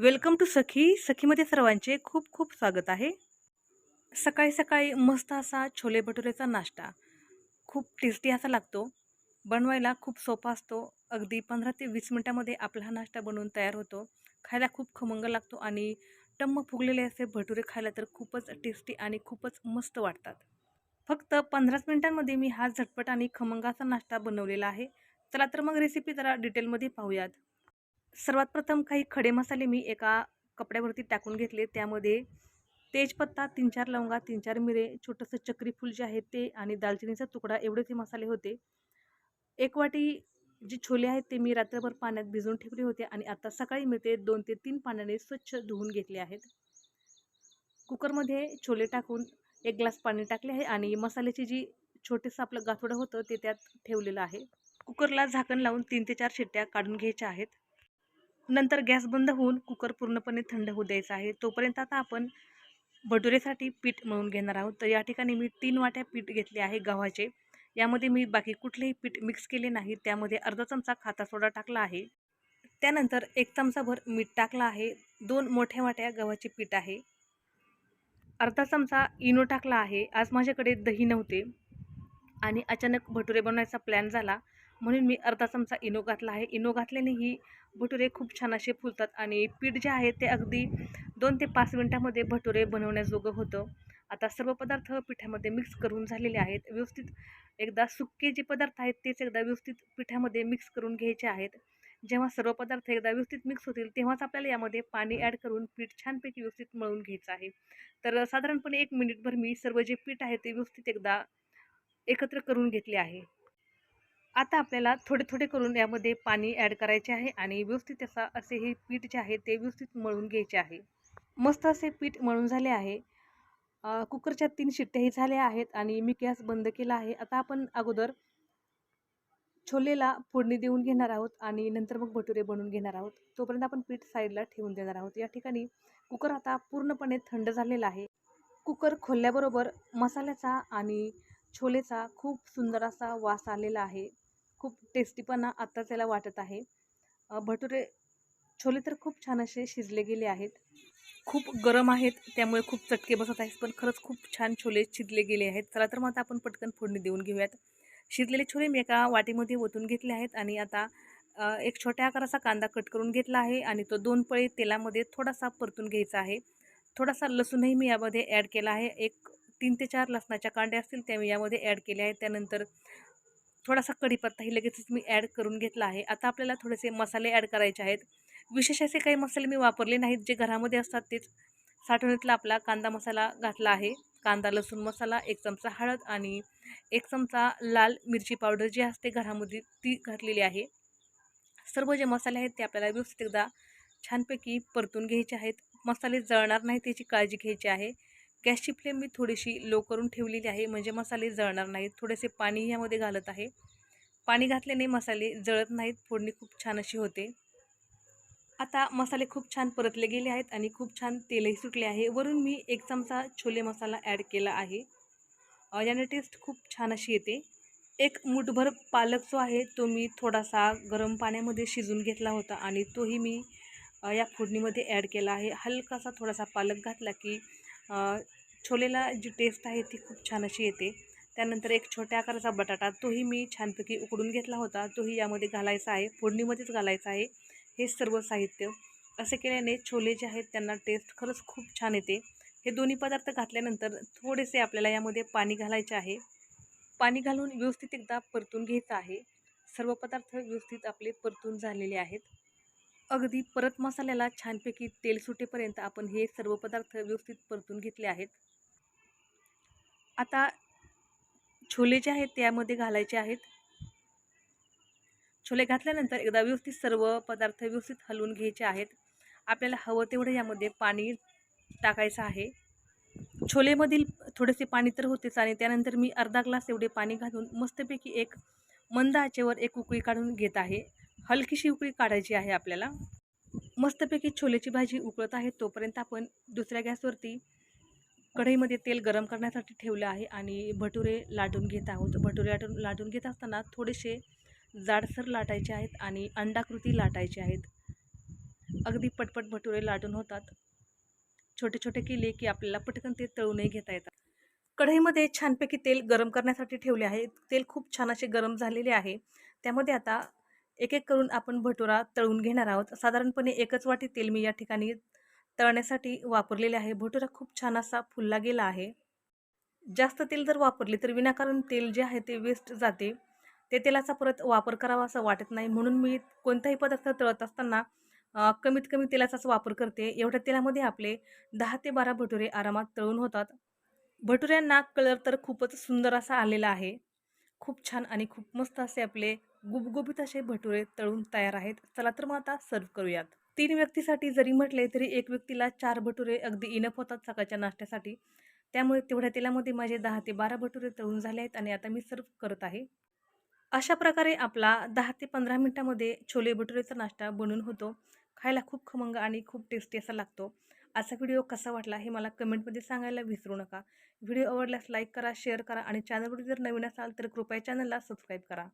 Welcome to सखी. सखीमध्ये सर्वांचे खूप खूप स्वागत आहे. सकाळी सकाळी मस्त असा छोले भटुरेचा नाश्ता. खूप टेस्टी असा लागतो. बनवायला खूप सोपा असतो. अगदी पंधरा ते वीस मिनटामध्ये आपला हा नाश्ता बनवून तयार होतो. खायला खूप खमंग लागतो आणि टम्म फुगलेले असे भटुरे खायला तर खूपच टेस्टी आणि खूपच मस्त वाटतात. फक्त पंधराच मिनटांमध्ये मी हा झटपट आणि खमंगाचा नाश्ता बनवलेला आहे. चला तर मग रेसिपी जरा डिटेलमध्ये पाहूयात. सर्वात प्रथम काही खडे मसाले मी एका कपड्यावरती टाकून घेतले. त्यामध्ये तेजपत्ता तीन चार लवंगा तीन चार मिरे छोटंसं चक्रीफूल जे आहे ते आणि दालचिनीचा तुकडा एवढे ते मसाले होते. एक वाटी जे छोले आहेत ते मी रात्रभर पाण्यात भिजून ठेवले होते आणि आता सकाळी मी ते दोन ते तीन पाण्याने स्वच्छ धुवून घेतले आहेत. कुकरमध्ये छोले टाकून एक ग्लास पाणी टाकले आहे आणि मसाल्याची जी छोटेसं आपलं गाठोडं होतं ते त्यात ठेवलेलं आहे. कुकरला झाकण लावून तीन ते चार शिट्ट्या काढून घ्यायच्या आहेत. नंतर गॅस बंद होऊन कुकर पूर्णपणे थंड होऊ द्यायचा आहे. तोपर्यंत आता आपण भटुरेसाठी पीठ मळून घेणार आहोत. तर या ठिकाणी मी तीन वाट्या पीठ घेतले आहे गव्हाचे. यामध्ये मी बाकी कुठलेही पीठ मिक्स केले नाही. त्यामध्ये अर्धा चमचा खाता सोडा टाकला आहे. त्यानंतर एक चमचाभर मीठ टाकला आहे. दोन मोठ्या वाट्या गव्हाचे पीठ आहे. अर्धा चमचा इनो टाकला आहे. आज माझ्याकडे दही नव्हते. आणि अचानक भटुरे बनवायचा प्लॅन झाला. म्हणून मी अर्धा चमचा इनो घातला आहे. इनो घातल्याने ही भटुरे खूप छान असे फुलतात आणि पीठ जे आहे ते अगदी दोन ते पाच मिनटामध्ये भटुरे बनवण्याजोगं होतं. आता सर्व पदार्थ पिठामध्ये मिक्स करून झालेले आहेत. व्यवस्थित एकदा सुके जे पदार्थ आहेत तेच एकदा व्यवस्थित पिठामध्ये मिक्स करून घ्यायचे आहेत. जेव्हा सर्व पदार्थ एकदा व्यवस्थित मिक्स होतील तेव्हाच आपल्याला यामध्ये पाणी ॲड करून पीठ छानपैकी व्यवस्थित मळून घ्यायचं आहे. तर साधारणपणे एक मिनिटभर मी सर्व जे पीठ आहे ते व्यवस्थित एकदा एकत्र करून घेतले आहे. आता आपल्याला थोडे थोडे करून यामध्ये पाणी ॲड करायचे आहे आणि व्यवस्थित असा असे हे पीठ जे आहे ते व्यवस्थित मळून घ्यायचे आहे. मस्त असे पीठ मळून झाले आहे. कुकरच्या तीन शिट्ट्याही झाल्या आहेत आणि मी गॅस बंद केला आहे. आता आपण अगोदर छोलेला फोडणी देऊन घेणार आहोत आणि नंतर मग भटुरे बनवून घेणार आहोत. तोपर्यंत आपण पीठ साईडला ठेवून देणार आहोत. या ठिकाणी कुकर आता पूर्णपणे थंड झालेला आहे. कुकर खोलल्याबरोबर मसाल्याचा आणि छोलेचा खूप सुंदर असा वास आलेला आहे. खूप टेस्टीपणा आत्ताच याला वाटत आहे. भटुरे छोले तर खूप छान असे शिजले गेले आहेत. खूप गरम आहेत त्यामुळे खूप चटके बसत आहेत पण खरंच खूप छान छोले शिजले गेले आहेत. चला तर मग आता आपण पटकन फोडणी देऊन घेऊयात. शिजलेले छोले मी एका वाटीमध्ये ओतून घेतले आहेत आणि आता एक छोट्या आकाराचा कांदा कट करून घेतला आहे आणि तो दोन पळे तेलामध्ये थोडासा परतून घ्यायचा आहे. थोडासा लसूणही मी यामध्ये ॲड केला आहे. एक तीन ते चार लसणाच्या कांड्या असतील त्या मी यामध्ये ॲड केल्या आहेत. त्यानंतर थोडासा कढीपत्ताही लगेचच मी ॲड करून घेतला आहे. आता आपल्याला थोडेसे मसाले ॲड करायचे आहेत. विशेष असे काही मसाले मी वापरले नाहीत जे घरामध्ये असतात तेच. साठवणीतला आपला कांदा मसाला घातला आहे. कांदा लसूण मसाला एक चमचा हळद आणि एक चमचा लाल मिरची पावडर जी असते घरामध्ये ती घातलेली आहे. सर्व जे मसाले आहेत ते आपल्याला व्यवस्थित एकदा छानपैकी परतून घ्यायचे आहेत. मसाले जळणार नाही त्याची काळजी घ्यायची आहे. गॅसची फ्लेम मी थोडीशी लो करून ठेवलेली आहे. म्हणजे मसाले जळणार नाहीत. थोडेसे पाणी यामध्ये घालत आहे. पाणी घातल्याने मसाले जळत नाहीत. फोडणी खूप छान अशी होते. आता मसाले खूप छान परतले गेले आहेत आणि खूप छान तेलही सुटले आहे. वरून मी एक चमचा छोले मसाला ॲड केला आहे. याने टेस्ट खूप छान अशी येते. एक मुठभर पालक जो आहे तो मी थोडासा गरम पाण्यामध्ये शिजून घेतला होता आणि तोही मी या फोडणीमध्ये ॲड केला आहे. हलकासा थोडासा पालक घातला की छोलेला जी टेस्ट आहे ती खूप छान अशी येते. त्यानंतर एक छोट्या आकाराचा बटाटा तोही मी छानपैकी उकडून घेतला होता. तोही यामध्ये घालायचा आहे फोडणीमध्येच घालायचा आहे. हे सर्व साहित्य असे केल्याने छोले जे आहेत त्यांना टेस्ट खरंच खूप छान येते. हे दोन्ही पदार्थ घातल्यानंतर थोडेसे आपल्याला यामध्ये पाणी घालायचे आहे. पाणी घालून व्यवस्थित एकदा परतून घ्यायचं आहे. सर्व पदार्थ व्यवस्थित आपले परतून झालेले आहेत. अगदी परत मसाल्याला छानपैकी तेल सुटेपर्यंत आपण हे सर्व पदार्थ व्यवस्थित परतून घेतले आहेत. आता छोले जे आहेत त्यामध्ये घालायचे आहेत. छोले घातल्यानंतर एकदा व्यवस्थित सर्व पदार्थ व्यवस्थित हलवून घ्यायचे आहेत. आपल्याला हवं तेवढं यामध्ये पाणी टाकायचं आहे. छोलेमधील थोडेसे पाणी तर होतेच आणि त्यानंतर मी अर्धा ग्लास एवढे पाणी घालून मस्तपैकी एक मंद आचेवर एक उकळी काढून घेत आहे. हलकीशी उकळी काढायची आहे आपल्याला. मस्तपैकी छोल्याची भाजी उकळत आहे तोपर्यंत आपण दुसऱ्या गॅसवरती कढईमध्ये तेल गरम करण्यासाठी ठेवलं आहे आणि भटुरे लाटून घेत आहोत. भटुरे लाटून लाटून घेत असताना थोडेसे जाडसर लाटायचे आहेत आणि अंडाकृती लाटायचे आहेत. अगदी पटपट भटुरे लाटून होतात. छोटे छोटे केले की आपल्याला पटकन ते तळूनही घेता येतात. कढईमध्ये छानपैकी तेल गरम करण्यासाठी ठेवले आहे. तेल खूप छान असे गरम झालेले आहे. त्यामध्ये आता एक एक करून आपण भटुरा तळून घेणार आहोत. साधारणपणे एकच वाटी तेल मी या ठिकाणी तळण्यासाठी वापरलेले आहे. भटुरा खूप छान असा फुलला गेला आहे. जास्त तेल जर वापरले तर विनाकारण तेल जे आहे ते वेस्ट जाते. ते तेलाचा परत वापर करावा असं वाटत नाही. म्हणून मी कोणताही पदार्थ तळत असताना कमीत कमी तेलाचाच वापर करते. एवढ्या तेलामध्ये आपले दहा ते बारा भटुरे आरामात तळून होतात. भटुऱ्यांना कलर तर खूपच सुंदर असा आलेला आहे. खूप छान आणि खूप मस्त असे आपले गुबगुबीत असे भटुरे तळून तयार आहेत. चला तर मग आता सर्व करूयात. तीन व्यक्तीसाठी जरी म्हटले तरी एक व्यक्तीला चार भटुरे अगदी इनफ होतात सकाळच्या नाश्त्यासाठी. त्यामुळे तेवढ्या तेलामध्ये माझे दहा ते बारा भटुरे तळून झाले आहेत आणि आता मी सर्व करत आहे. अशा प्रकारे आपला दहा ते पंधरा मिनटामध्ये छोले भटुरेचा नाश्ता बनून होतो. खायला खूप खमंग आणि खूप टेस्टी असा लागतो. असा व्हिडिओ कसा वाटला हे मला कमेंटमध्ये सांगायला विसरू नका. व्हिडिओ आवडल्यास लाईक करा शेअर करा आणि चॅनलवर जर नवीन असाल तर कृपया चॅनलला सबस्क्राईब करा.